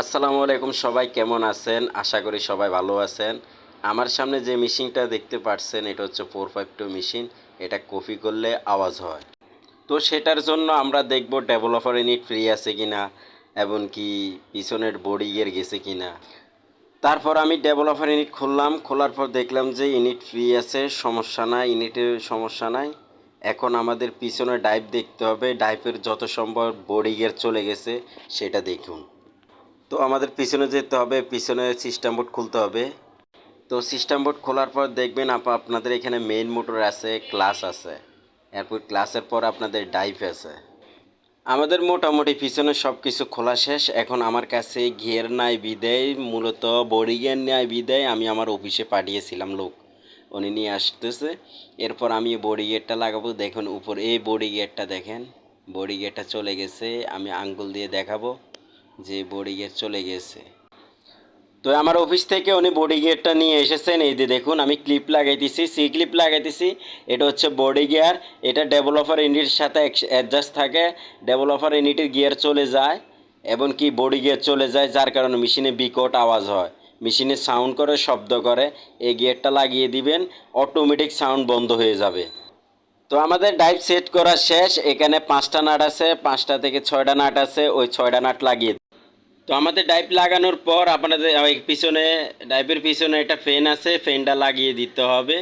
আসসালামু আলাইকুম সবাই, কেমন আছেন? আশা করি সবাই ভালো আছেন। আমার সামনে যে মেশিনটা দেখতে পাচ্ছেন এটা হচ্ছে ফোর ফাইভ টু মেশিন। এটা কপি করলে আওয়াজ হয়। তো সেটার জন্য আমরা দেখব ডেভেলপার ইউনিট ফ্রি আছে কিনা এমনকি পিছনের বডি ইয়ের গেছে কি না তারপর আমি ডেভেলপার ইউনিট খুললাম। খোলার পর দেখলাম যে ইউনিট ফ্রি আছে, সমস্যা নাই, ইউনিটের সমস্যা নাই। এখন আমাদের পিছনে ডাইভ দেখতে হবে। ডাইভের যত সম্ভব বডি গিয়ার চলে গেছে, সেটা দেখুন। তো আমাদের পিছনে যেতে হবে, পিছনে সিস্টেম বোর্ড খুলতে হবে। তো সিস্টেম বোর্ড খোলার পর দেখবেন আপ- আপনাদের এখানে মেইন মোটর আছে ক্লাস আছে। এরপর ক্লাসের পর আপনাদের ডাইভ আছে। আমাদের মোটামুটি পিছনে সব কিছু খোলা শেষ। এখন আমার কাছে ঘিয়ের নাই, বিদেয়। মূলত বডি গিয়ার নাই বিদেয়। আমি আমার অফিসে পাঠিয়েছিলাম লোক। উনি নিয়ে আসতেছে। এরপর আমি বডি গিয়ারটা লাগাবো। দেখুন, উপর এই বডি গিয়ারটা দেখেন। বডি গিয়ারটা চলে গেছে। আমি আঙ্গুল দিয়ে দেখাবো। যে বডি গিয়ার চলে গেছে। তো আমার অফিস থেকে উনি বডি গিয়ারটা নিয়ে এসেছেন। এই যে দেখুন, আমি ক্লিপ লাগাইতেছি সি ক্লিপ লাগাইতেছি। এটা হচ্ছে বডি গিয়ার এটা ডেভেলপার ইউনিটের সাথে অ্যাডজাস্ট থাকে। ডেভেলপার ইউনিটের গিয়ার চলে যায় এবং কি বডি গিয়ার চলে যায়, যার কারণে মেশিনে বিকট আওয়াজ হয়। মেশিনে সাউন্ড করে, শব্দ করে, এই গিয়ারটা লাগিয়ে দিবেন অটোমেটিক সাউন্ড বন্ধ হয়ে যাবে। তো আমাদের ডাইভ সেট করা শেষ। এখানে পাঁচটা নাট আছে, পাঁচটা থেকে ছয়টা নাট আছে, ওই ছয়টা নাট লাগিয়ে। তো আমাদের ডাইভ লাগানোর পর আপনাদের পিছনে ডাইভের পিছনে একটা ফ্যান আছে, ফ্যানটা লাগিয়ে দিতে হবে।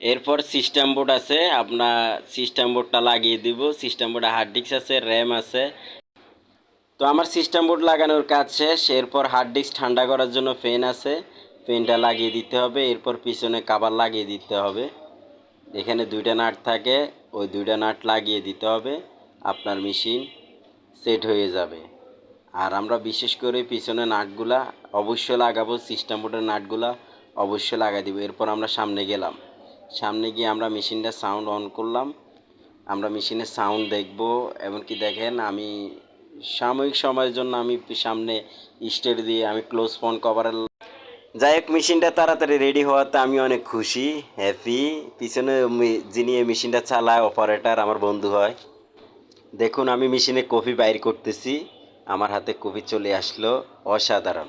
এরপর সিস্টেম বোর্ড আছে আপনার সিস্টেম বোর্ডটা লাগিয়ে দিব। সিস্টেম বোর্ডে হার্ড ডিস্ক আছে, র্যাম আছে। তো আমার সিস্টেম বোর্ড লাগানোর কাজ শেষ। এরপর হার্ড ডিস্ক ঠান্ডা করার জন্য ফ্যান আছে। ফ্যানটা লাগিয়ে দিতে হবে। এরপর পিছনে কাবার লাগিয়ে দিতে হবে। এখানে দুইটা নাট থাকে, ওই দুইটা নাট লাগিয়ে দিতে হবে। আপনার মেশিন সেট হয়ে যাবে। আর আমরা বিশেষ করে পিছনে নাটগুলা অবশ্যই লাগাবো সিস্টেম বোর্ডের নাটগুলা অবশ্যই লাগাই দিব। এরপর আমরা সামনে গেলাম। সামনে গিয়ে আমরা মেশিনটা সাউন্ড অন করলাম। আমরা মেশিনের সাউন্ড দেখব, এমনকি দেখেন আমি সাময়িক সময়ের জন্য আমি সামনে স্টেট দিয়ে আমি ক্লোজ ফোন কভারের যাই হোক, মেশিনটা তাড়াতাড়ি রেডি হওয়াতে আমি অনেক খুশি হ্যাপি পিছনে যিনি এই মেশিনটা চালায় অপারেটর আমার বন্ধু হয়। দেখুন, আমি মেশিনে কফি বাইর করতেছি। আমার হাতে কবি চলে আসলো অসাধারণ।